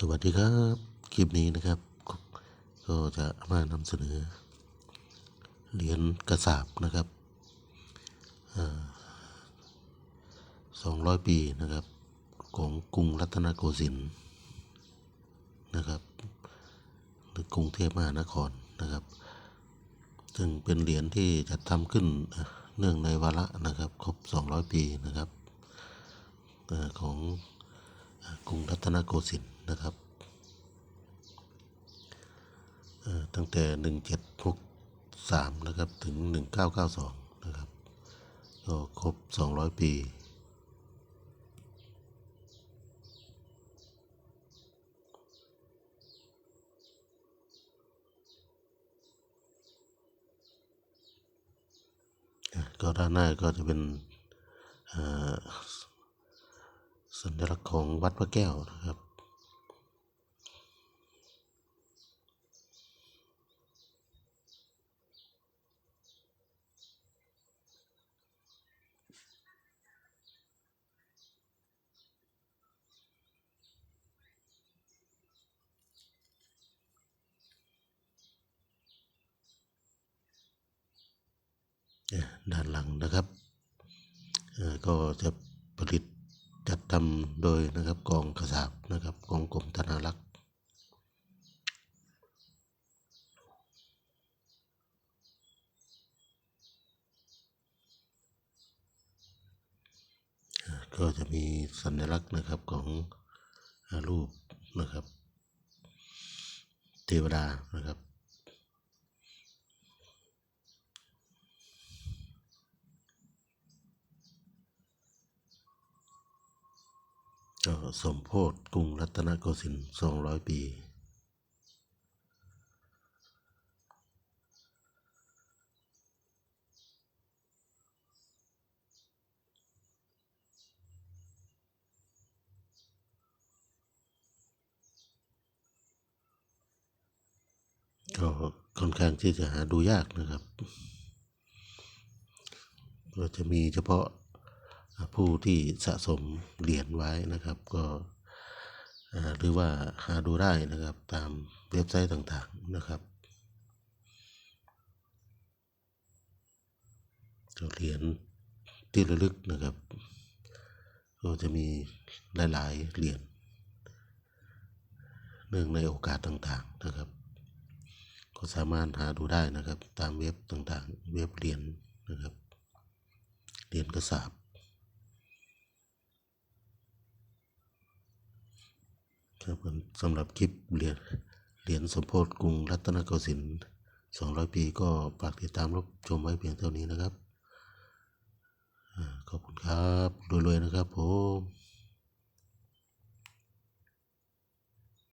สวัสดีครับ คลิปนี้นะครับ ก็จะมานำเสนอ เหรียญกระสาบนะครับสองร้อยปีนะครับ ของกรุงรัตนโกสินทร์นะครับ หรือกรุงเทพมหานครนะครับ ซึ่งเป็นเหรียญที่จัดทำขึ้นเนื่องในวาระนะครับ ครบ 200 ปีนะครับของกรุงรัตนโกสินทร์ นะครับตั้งแต่ 1763 นะครับ ถึง 1992 นะครับ ก็ครบ 200 ปี ก็ด้านหน้าก็จะเป็นสัญลักษณ์ของวัดพระแก้วนะครับ ด้านหลังนะครับก็จะผลิตจัดทำโดยนะครับกองกระสาบนะครับกองกรมธนารักษ์ก็จะมีสัญลักษณ์นะครับของรูปนะครับ เทวดานะครับ ก็สมโพธิกรุงรัตนโกสินทร์200 ปี ก็ค่อนข้างที่จะหาดูยากนะครับ ก็จะมีเฉพาะ ผู้ที่สะสมเหรียญไว้นะครับ ก็หรือว่าหาดูได้นะครับตามเว็บไซต์ต่างๆนะครับเหรียญที่ระลึกนะครับ ก็จะมีหลายๆเหรียญเนื่องในโอกาสต่างๆนะครับ ก็สามารถหาดูได้นะครับ ตามเว็บต่างๆ เว็บเหรียญนะครับเหรียญกระสาบ ครับสำหรับคลิปเหรียญเหรียญสมโพธิกรุงรัตนโกสินทร์200 ปีก็ฝากติดตามรับชมไว้เพียงเท่านี้นะครับ ขอบคุณครับรวยๆนะครับผม